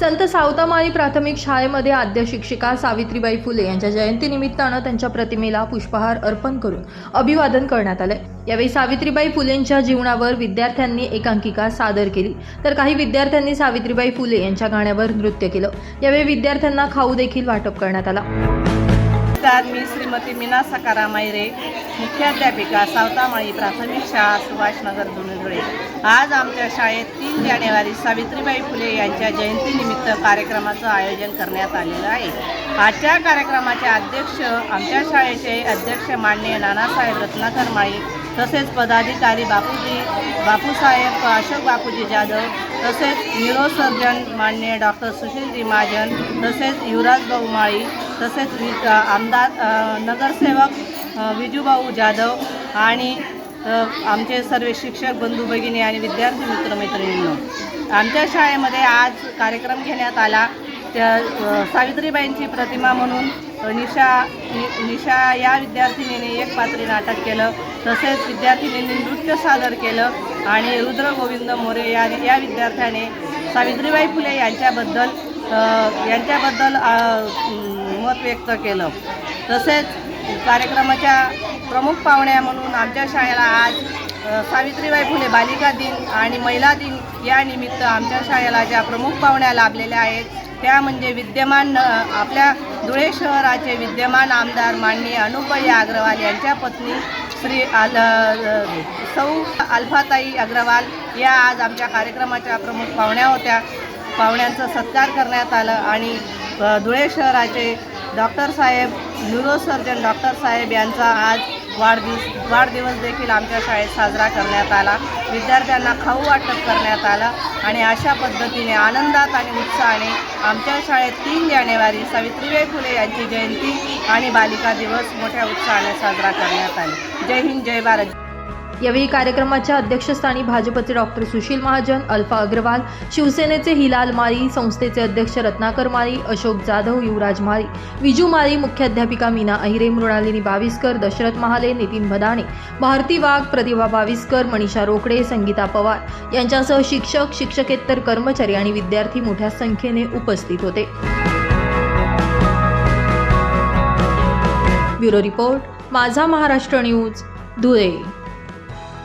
संत सावतामाळी प्राथमिक शाळेमध्ये आद्य शिक्षिका सावित्रीबाई फुले यांच्या जयंतीनिमित्तानं त्यांच्या प्रतिमेला पुष्पहार अर्पण करून अभिवादन करण्यात आलंय. यावेळी सावित्रीबाई फुलेंच्या जीवनावर विद्यार्थ्यांनी एकांकिका सादर केली. तर काही विद्यार्थ्यांनी सावित्रीबाई फुले यांच्या गाण्यावर नृत्य केलं. यावेळी विद्यार्थ्यांना खाऊ देखील वाटप करण्यात आला. नमस्कार मी श्रीमती मीना सकाराम मायरे मुख्याध्यापिका सावतामाळी प्राथमिक शाळा सुभाषनगर धुळे आज आमच्या शाळेत तीन जानेवारी सावित्रीबाई फुले यांच्या जयंतीनिमित्त कार्यक्रमाचं आयोजन करण्यात आलेलं आहे. आजच्या कार्यक्रमाचे अध्यक्ष आमच्या शाळेचे अध्यक्ष माननीय नानासाहेब रत्नाकर माळी तसेच पदाधिकारी बापूजी बापूसाहेब अशोक बापूजी जाधव तसेच न्यूरोसर्जन मान्य डॉक्टर सुशीलजी महाजन तसेच युवराज भाऊ माळी तसेच वि आमदार नगरसेवक विजूभाऊ जाधव आणि आमचे सर्व शिक्षक बंधू भगिनी आणि विद्यार्थी मित्रमैत्रिणींनो. आमच्या शाळेमध्ये आज कार्यक्रम घेण्यात आला. त्या सावित्रीबाईंची प्रतिमा म्हणून निशा नि- निशा या विद्यार्थिनीने एक पात्री नाटक केलं तसेच विद्यार्थिनींनी नृत्य सादर केलं आणि रुद्र गोविंद मोरे या या विद्यार्थ्याने सावित्रीबाई फुले यांच्याबद्दल यांच्याबद्दल मत व्यक्त केलं. तसेच कार्यक्रमाच्या प्रमुख पाहुण्या म्हणून आमच्या शाळेला आज सावित्रीबाई फुले बालिका दिन आणि महिला दिन या निमित्त आमच्या शाळेला ज्या प्रमुख पाहुण्या लाभलेल्या आहेत त्या म्हणजे विद्यमान आपल्या धुळे शहराचे विद्यमान आमदार माननीय अनुपई अग्रवाल यांच्या पत्नी श्री आल सौ अल्फाताई अग्रवाल या आज आमच्या कार्यक्रमाच्या प्रमुख पाहुण्या होत्या. पाहुण्यांचा सत्कार करण्यात आलं आणि धुळे शहराचे डॉक्टर साहेब न्यूरोसर्जन डॉक्टर साहेब यांचा आज वाढदिवस वाढदिवस देखील आमच्या शाळेत साजरा करण्यात आला. विद्यार्थ्यांना खाऊ वाटप करण्यात आलं आणि अशा पद्धतीने आनंदात आणि उत्साहाने आमच्या शाळेत तीन जानेवारी सावित्रीबाई फुले यांची जयंती आणि बालिका दिवस मोठ्या उत्साहाने साजरा करण्यात आले. जय हिंद जय भारत. यावेळी कार्यक्रमाच्या अध्यक्षस्थानी भाजपचे डॉक्टर सुशील महाजन अल्फा अग्रवाल शिवसेनेचे हिलाल माळी संस्थेचे अध्यक्ष रत्नाकर माळी अशोक जाधव युवराज माळी विजू माळी मुख्याध्यापिका मीना अहिरे मृणालिनी बाविस्कर दशरथ महाले नितीन भदाणे भारती वाघ प्रतिभा बाविस्कर मनीषा रोकडे संगीता पवार यांच्यासह शिक्षक शिक्षकेतर कर्मचारी आणि विद्यार्थी मोठ्या संख्येने उपस्थित होते. ब्युरो रिपोर्ट माझा महाराष्ट्र न्यूज धुळे.